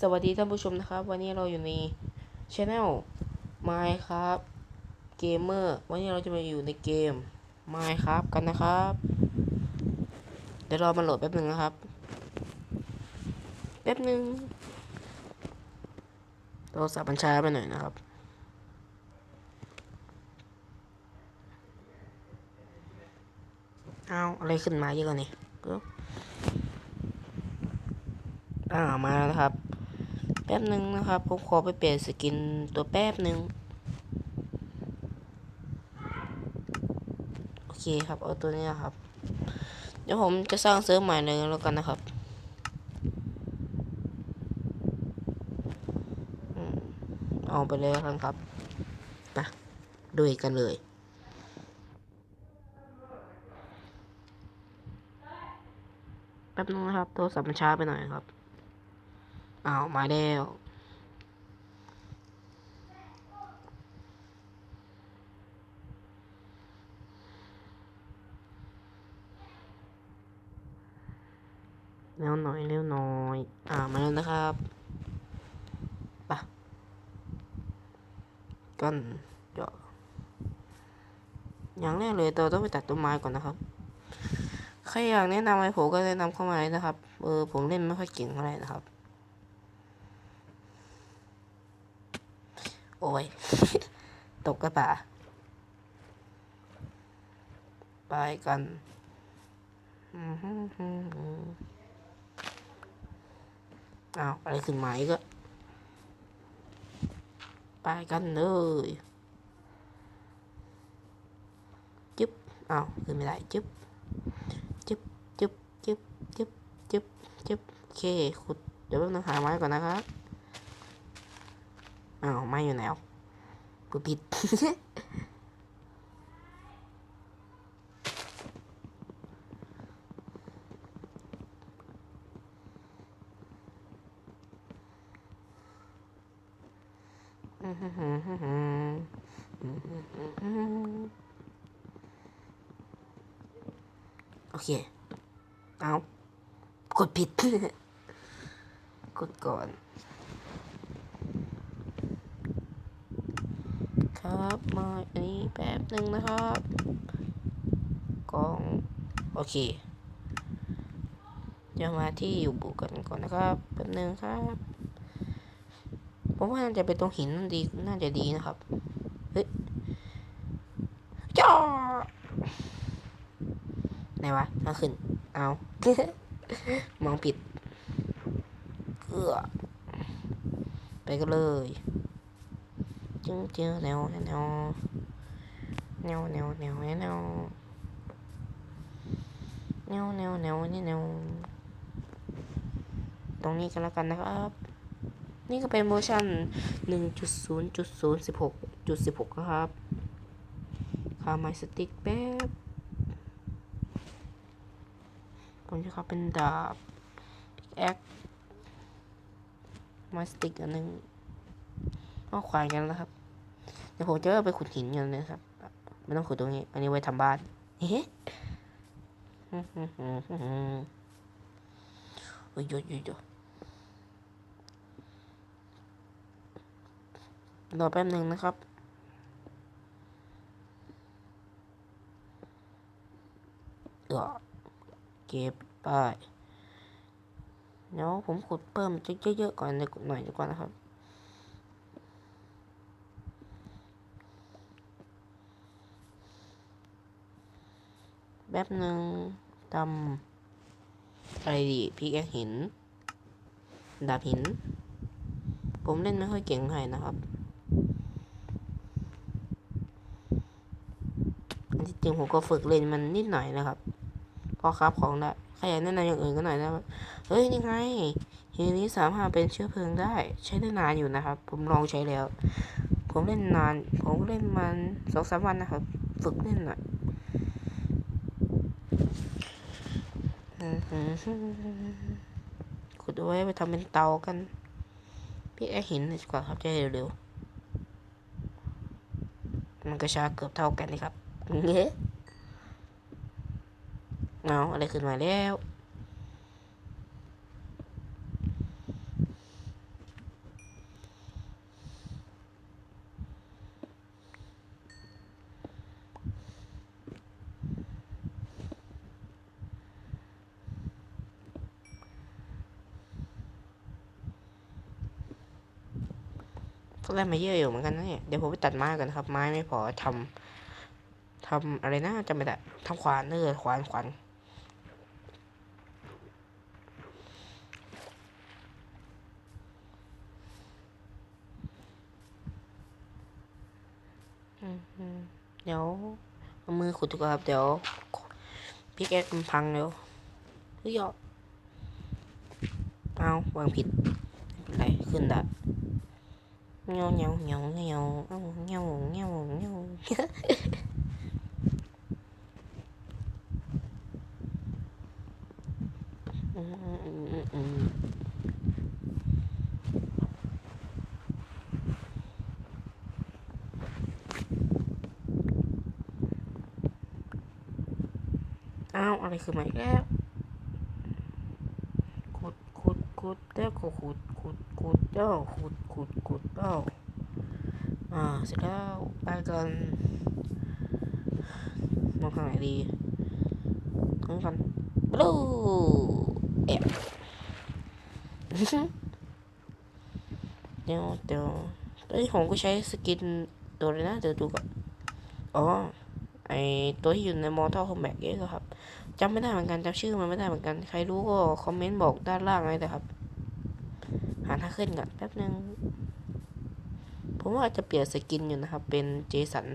สวัสดีท่านผู้ชมนะครับ วันนี้เราอยู่ในช anel Minecraft Gamer วันนี้เราจะมาอยู่ในเกม Minecraft กันนะครับ เดี๋ยวรอมันโหลดแป๊บหนึ่งนะครับ แป๊บหนึ่งโทรศัพท์มันช้าไปหน่อยนะครับเอาอะไรขึ้นมาเยอะกว่านี้เอ้าอ่ามาแล้วนะครับ แป๊บหนึ่งนะครับ ผมขอไปเปลี่ยนสกินตัวแป๊บหนึ่งโอเคครับ เอาตัวนี้นะครับ เดี๋ยวผมจะสร้างเซิร์ฟใหม่เลยแล้วกันนะครับอืมเอาไปเลยแล้วกันครับไปดูกันเลยแป๊บนึงนะครับ โทรศัพท์มันช้าไปหน่อยครับ เอามาแล้วเร็วหน่อยเร็วหน่อยอ่ามาแล้วนะครับไปะกันเจาะอย่างแรกเลยเราต้องไปตัดต้นไม้ก่อนนะครับใครอยากแนะนำอะไรผมก็แนะนำเข้ามาเลยนะครับ เออผมเล่นไม่ค่อยเก่งเท่าไหร่นะครับ โอ้ย ตกกระป่าไปกันอื้มอ้าวอะไรขึ้นมาอีกอะไปกันเลยจึ๊บอ้าวขึ้นไม่ได้จึ๊บจึ๊บจึ๊บจึ๊บจึ๊บจึ๊บจึ๊บโอเคขุดเดี๋ยวแป๊บนึงหาไม้ก่อนนะครับ อ้าวไม้อยู่ไหนอะกูผิดโอเค เอา กดผิด กดก่อน ครับ มาอันนี้แป๊บหนึ่งนะครับกล้องโอเคจะมาที่อยู่บุกันก่อนนะครับแป๊บหนึ่งครับผมว่าน่าจะเป็นตรงหินนั่นดีน่าจะดีนะครับเฮ้ยจ้าไหนวะมาขึ้นเอามองผิดเออไปกันเลย จึงเจอแนวแนวแนวแนวแนวแนวแนวแนวแนวแนวนี่แนวตรงนี้กันแล้วกันนะครับ นี่ก็เป็นเวอร์ชันหนึ่งจุดศูนย์จุดศูนย์สิบหกจุดสิบหกนะครับคาไมสติ๊กแป๊บผมจะเขาเป็นดาบแอคมาสติกอันหนึ่งก็ควายกันแล้วครับ เดี๋ยวผมจะไปขุดหินกันนะครับไม่ต้องขุดตรงนี้ อันนี้ไว้ทำบ้านเฮ้โอ้ยโยโยโยรอแป๊บหนึ่งนะครับเออเก็บไปเดี๋ยวผมขุดเพิ่มเยอะๆก่อนหน่อยดีกว่านะครับ แบบหนึ่งทำอะไรดีพิกแอคหิน ดาบหิน ผมเล่นไม่ค่อยเก่งเท่าไหร่นะครับอันที่จริงผมก็ฝึกเล่นมันนิดหน่อยนะครับ พอครับของได้ใครอยากแนะนำอย่างอื่นก็หน่อยนะครับ เฮ้ย นี่ไงทีนี้สามารถเป็นเชื้อเพลิงได้ ใช้ได้นานอยู่นะครับ ผมลองใช้แล้ว ผมเล่นนาน ผมเล่นมันสองสามวันนะครับ ฝึกเล่นหน่อย ขุดเอาไว้ไปทำเป็นเตากัน พี่แอหินดีกว่าครับจะเร็วๆ มันก็ช้าเกือบเท่ากันเลยครับเงี้ยเอาอะไรขึ้นมาแล้ว ก็ได้มาเยอะอยู่เหมือนกันนะเนี่ยเดี๋ยวผมไปตัดไม้กันนะครับ ไม้ไม่พอทำทำอะไรนะจำไม่ได้ทำขวานเออขวานขวานเดี๋ยวเอามือขุดดีกว่าครับ เดี๋ยวพี่แกมันพังเร็วเฮ้ยอะเอาวางผิดไม่เป็นไรขึ้นได้ เงี้ยวเงี้ยวเงี้ยวเงี้ยวเอ้าเงี้ยวเงี้ยวเงี้ยวอืมอืมอืมอืมอ้าวอะไรคือไม่แล้วขุดขุดขุดแล้วก็ขุดขุด ขุดแล้วขุดขุดขุดแล้วอ่า เสร็จแล้วไปกันมองทางไหนดีทางกันบลูแอบเดี๋ยวเดี๋ยวเอ้ผมก็ใช้สกินตัวเลยนะเดี๋ยวดูก่อน อ๋อ ไอตัวที่อยู่ในมอเตอร์คอมแบกเยอะครับจำไม่ได้เหมือนกันจำชื่อมันไม่ได้เหมือนกัน ใครรู้ก็คอมเมนต์บอกด้านล่างเลยนะครับ หาทาขึ้นก่อนแป๊บนึง ผมว่าจะเปลี่ยนสกินอยู่นะครับ เป็นเจสัน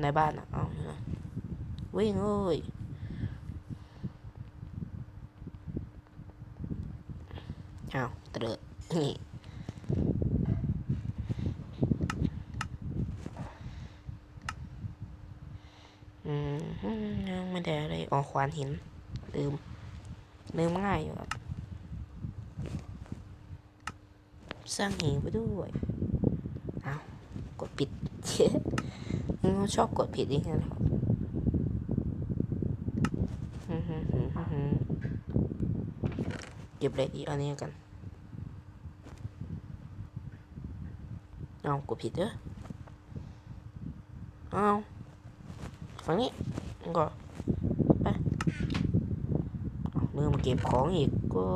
ในบ้านอะเอาเวิ่งเอ้ยเอาเตอะนี่อืมยัง ไม่ได้อะไรออกควานหินลืมลืมง่ายอยู่ครับ สร้างหิวไปด้วยเอากดผิดอืมชอบกดผิดอย่างเงี้ยนะครับอืมฮึฮึฮึฮึเก็บเล็กอีอันนี้กันเอากดผิดเด้อเอา ฝั่งนี้ก็ไปเอามือมาเก็บของอีกก็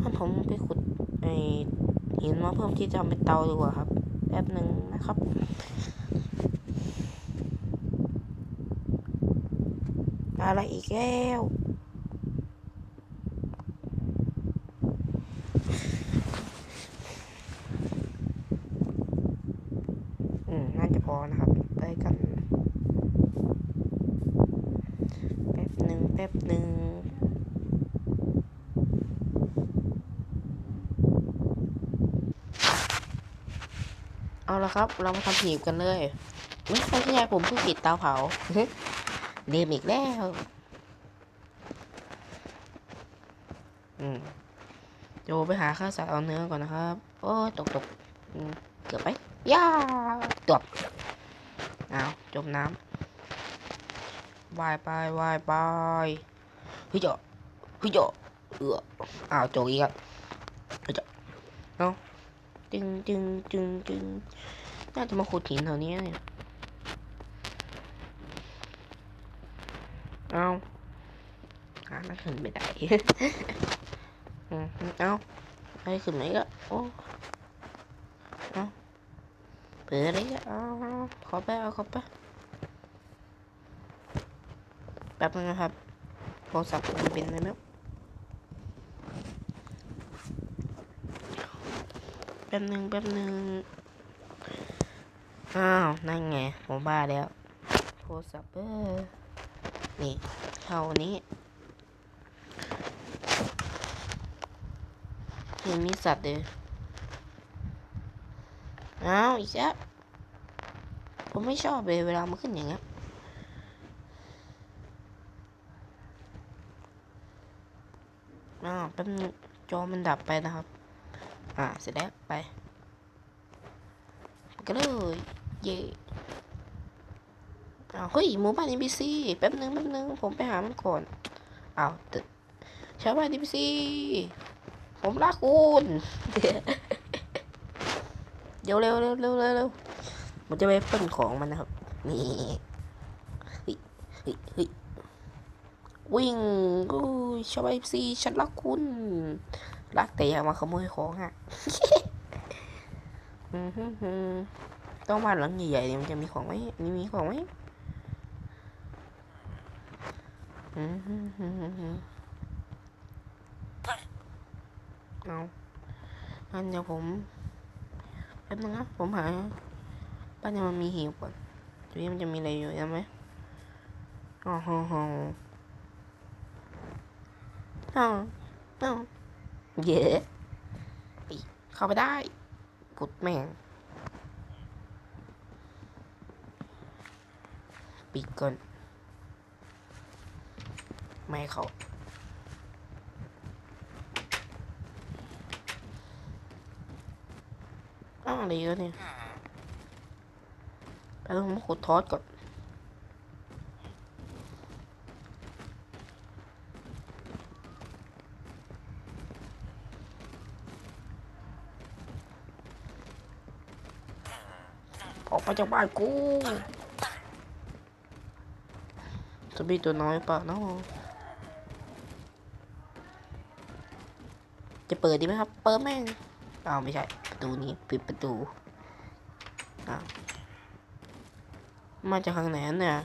ถ้าผมไปขุดไอหินมาเพิ่มที่จะทำเป็นเตาดีกว่าครับแป๊บหนึ่งนะครับอะไรอีกแล้วอืม น่าจะพอนะครับ ไปกัน แป๊บหนึ่งแป๊บหนึ่ง เอาละครับ เรามาทำหีบกันเลยไม่ใช่ที่ยผมเพิ่งปิดเตาเผาเดมอีกแล้ว อืมเดี๋ยวไปหาข้าวสารเอาเนื้อก่อนนะครับ โอ้ตกตกเกือบไปย่าตบเอาจมน้ำวายไปวายไปเฮ้ยเจาะเฮ้ยเจเอออ้าวโจอีกครับเฮ้ยเจาะ จึงจึงจึงจึงน่าจะมาขุดหินแถวนี้เนี่ยเอาหาไม่ขึ้นไม่ได้เอาไปขึ้นไหนก็โอ้เอาเปิดอะไรก็เอาเอาขอไปเอาขอไปแป๊บนึงนะครับโทรศัพท์มันเป็นอะไรไหม แป๊บหนึ่งแป๊บหนึ่งอ้าว นั่นไง ผมบ้าแล้ว โทรศัพท์เออนี่เท่านี้ยังมีสัตว์เลยอ้าว อีกแล้ว ผมไม่ชอบเลยเวลามันขึ้นอย่างเงี้ยอ้าวแป๊บนึงจอมันดับไปนะครับ อ่า เสร็จแล้ว ไปไปก็เลย เย่อ้าวเฮ้ยหมู่บ้าน NPC แป๊บนึงแป๊บนึงผมไปหามันก่อนอ้าวตึกชาวบ้าน NPC ผมรักคุณเดี๋ยวเร็วเร็วเร็วเร็วเร็วผมจะไปปล้นของมันนะครับ นี่เฮ้ยเฮ้ยเฮ้ยวิ่งอู้ชาวไอซีฉันรักคุณ รักแต่อย่ามาขโมยของอะอือหือหือต้องบ้านหลังใหญ่ๆเนี่ยมันจะมีของไหมนี่มีของไหมอือหือหือหือเอางั้นเดี๋ยวผมแป๊บนึงนะผมหาบ้านเนี่ยมันมีหีบก่อนดูดิมันจะมีอะไรอยู่ใช่ไหมอ๋อฮอฮออ๋ออ๋อ เย้อีเข้าไปได้พุดแม่งปิดก่อนไม่ให้เขาอ้าวอะไรแล้วเนี่ยไปลองมาขุดทอดก่อนออกมา จากบ้านกูจะมีตัวน้อยเปล่าเนาะจะเปิดดีไหมครับ เปิดแม่งอ้าวไม่ใช่ประตูนี้ปิดประตูอ้าวมาจากข้างไหนเนี่ย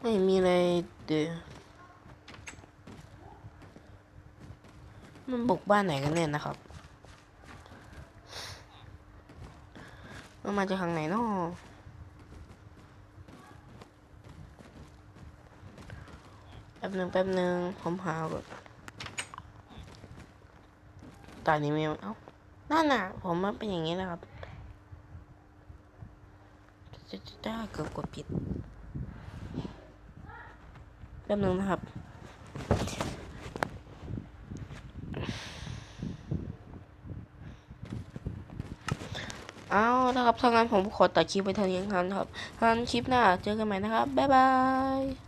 ไม่มีอะไรเดี๋ยวมันบุกบ้านไหนกันเนี่ยนะครับ มันมาจากทางไหนนาะแป๊บหนึ่งแป๊บหนึ่งผมหาก่อนตอนนี้ไม่เอ้านั่นน่ะ ผมมันเป็นอย่างนี้นะครับจะจะจะเกือบกดผิดแป๊บหนึ่งนะครับ เอาละครับถ้างั้นผมขอตัดคลิปไปเท่านี้ครับทางนั้นคลิปหน้าเจอกันใหม่นะครับ บ๊ายบาย